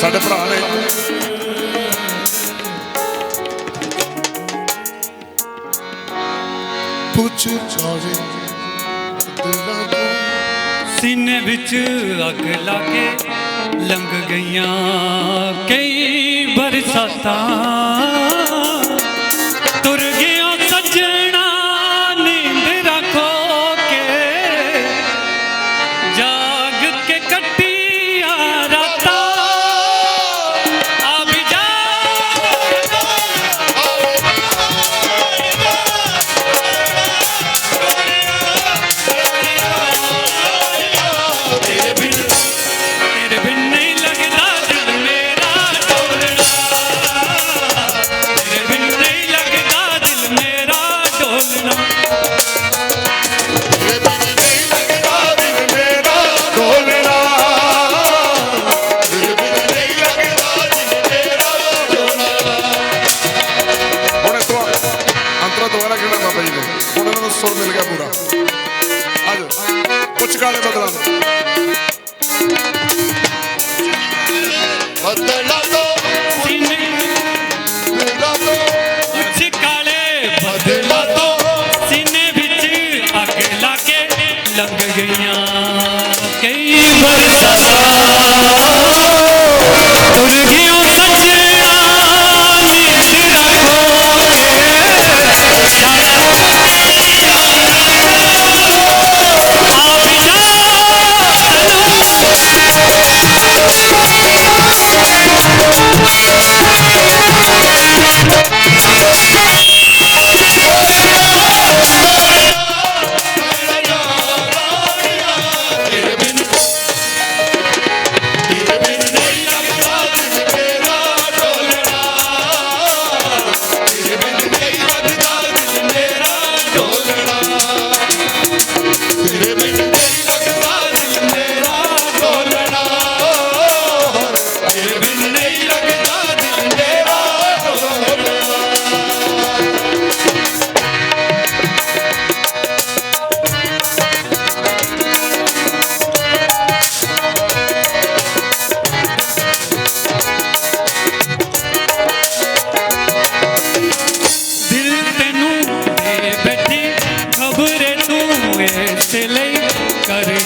ਸਾਡੇ ਭਰਾ ਨੇ। ਪੁੱਛ ਚਾਰੇ ਦਿਲਾਂ ਤੋਂ। ਸੀਨੇ ਵਿੱਚ ਅੱਗ ਲਾ ਕੇ ਲੰਘ ਗਈਆਂ ਕਈ ਬਰਸਾਤਾਂ। ਕੁਛ ਗਾਣੇ ਬਦਲਾਂ ਦੋ। ਬਦਲਾ ਦੋ। ਸੀਨੇ ਬਦਲਾ ਦੋ। ਕੁਛ ਕਾਲੇ। ਬਦਲਾ ਤੋਂ ਸੀਨੇ ਵਿੱਚ ਅੱਗ ਲਾ ਕੇ ਲੰਘ ਗਈਆਂ। ਕਈ ਬਰਸਾਤਾਂ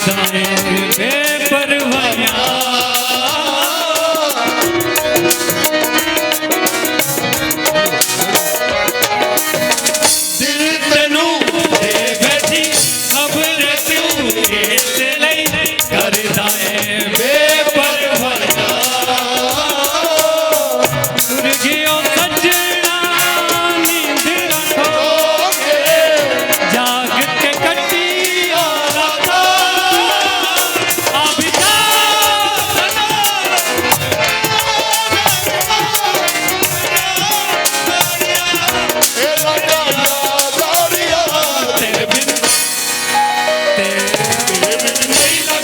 time. Lisa.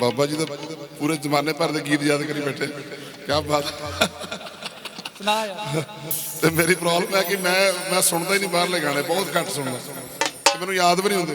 ਬਾਬਾ ਜੀ ਦਾ ਪੂਰੇ ਜ਼ਮਾਨੇ ਭਰ ਦੇ ਗੀਤ ਯਾਦ ਕਰੀ ਬੈਠੇ। ਕੀ ਬਾਤ। ਸੁਣਾ ਯਾਰ ਤੇ ਮੇਰੀ ਪ੍ਰੋਬਲਮ ਹੈ ਕਿ ਮੈਂ ਮੈਂ ਸੁਣਦਾ ਹੀ ਨਹੀਂ ਬਾਹਰਲੇ ਗਾਣੇ, ਬਹੁਤ ਘੱਟ ਸੁਣਦਾ। ਮੈਨੂੰ ਯਾਦ ਵੀ ਨਹੀਂ ਹੁੰਦੇ।